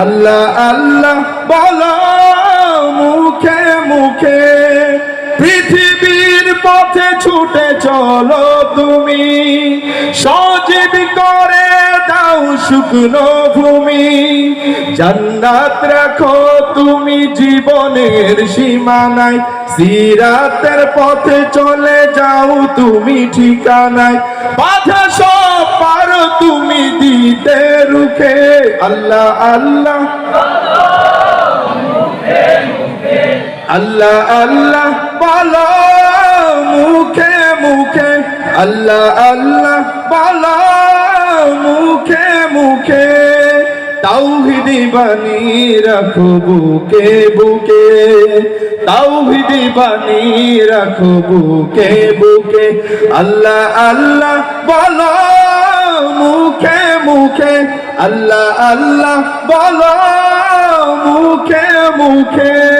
আল্লাহ আল্লাহ, বলো মুখে মুখে। পৃথিবীর পথে ছুটে চলো তুমি। সজীব করে দাও শুকনো ভূমি। জান্নাত রাখো তুমি জীবনের সীমানায়। সিরাতের পথে চলে যাও তুমি ঠিকানায়। বাধা রুখে আল্লাহ আল্লাহ। আল্লাহ আল্লাহ। বলো মুখে মুখে। আল্লাহ আল্লাহ। বলো মুখে মুখে। তাওহিদি বাণী রাখো বুকে বুকে। তাওহিদি বাণী রাখো বুকে বুকে। আল্লাহ আল্লাহ। বলো মুখে মুখে আল্লাহ আল্লাহ বলো মুখে মুখে।